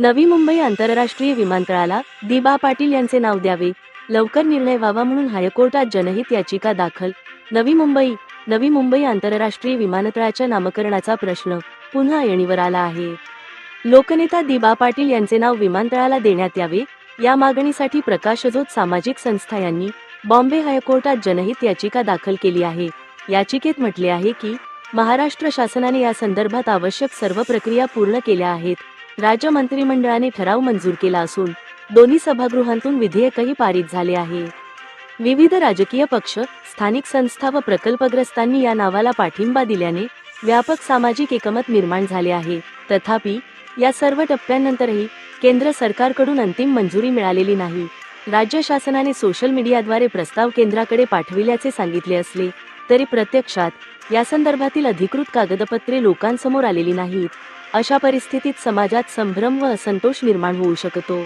नवी मुंबई आंतरराष्ट्रीय विमानतळाला दिबा पाटील यांचे नाव द्यावे. लवकर निर्णय व्हावा म्हणून हायकोर्टात जनहित याचिका दाखल. नवी मुंबई नवी मुंबई आंतरराष्ट्रीय विमानतळाच्या नामकरणाचा प्रश्न पुन्हा येणीवर आला आहे. लोकनेता दिबा पाटील यांचे नाव विमानतळाला देण्यात यावे या मागणीसाठी प्रकाशजोत सामाजिक संस्था यांनी बॉम्बे हायकोर्टात जनहित याचिका दाखल केली आहे. याचिकेत म्हटले आहे की महाराष्ट्र शासनाने या संदर्भात आवश्यक सर्व प्रक्रिया पूर्ण केल्या आहेत. राज्य मंत्रिमंडळाने ठराव मंजूर केला असून दोन्ही सभागृहांतून विधेयकही पारित झाले आहे. विविध राजकीय पक्ष स्थानिक संस्था व प्रकल्पग्रस्तांनी या नावाला पाठिंबा दिल्याने व्यापक सामाजिक एकमत निर्माण झाले आहे. तथापि या सर्व टप्प्यांनंतरही केंद्र सरकारकडून अंतिम मंजुरी मिळालेली नाही. राज्य शासनाने सोशल मीडियाद्वारे प्रस्ताव केंद्राकडे पाठविल्याचे सांगितले असले तरी प्रत्यक्षात या संदर्भातील अधिकृत कागदपत्रे लोकांसमोर आलेली नाहीत. अशा परिस्थितीत समाजात संभ्रम व असंतोष निर्माण होऊ शकतो.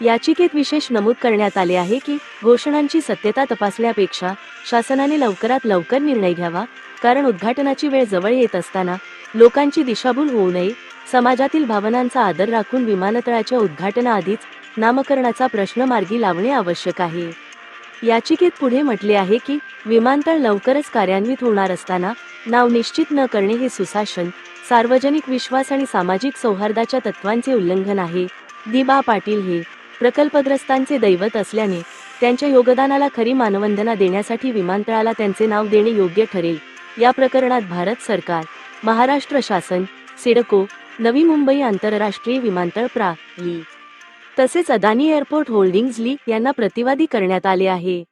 याचिकेत विशेष नमूद करण्यात आले आहे की घोषणांची सत्यता तपासण्यापेक्षा शासनाने लवकरात लवकर निर्णय घ्यावा कारण उद्घाटनाची वेळ जवळ येत असताना लोकांची दिशाभूल होऊ नये समाजातील भावनांचा आदर राखून विमानतळाच्या उद्घाटनाआधीच नामकरणाचा प्रश्न मार्गी लावणे आवश्यक आहे. याचिकेत पुढे म्हटले आहे की विमानतळ लवकरच कार्यान्वित होणार असताना नाव निश्चित न करणे हे सुशासन सार्वजनिक विश्वास आणि सामाजिक सौहार्दाच्या तत्वांचे उल्लंघन आहे. दिबा पाटील हे प्रकल्पग्रस्तांचे दैवत असल्याने त्यांच्या योगदानाला खरी मानवंदना देण्यासाठी विमानतळाला त्यांचे नाव देणे योग्य ठरेल. या प्रकरणात भारत सरकार महाराष्ट्र शासन सिडको नवी मुंबई आंतरराष्ट्रीय विमानतळ प्रा. ली तसेच अदानी एअरपोर्ट होल्डिंग्ज ली यांना प्रतिवादी करण्यात आले आहे.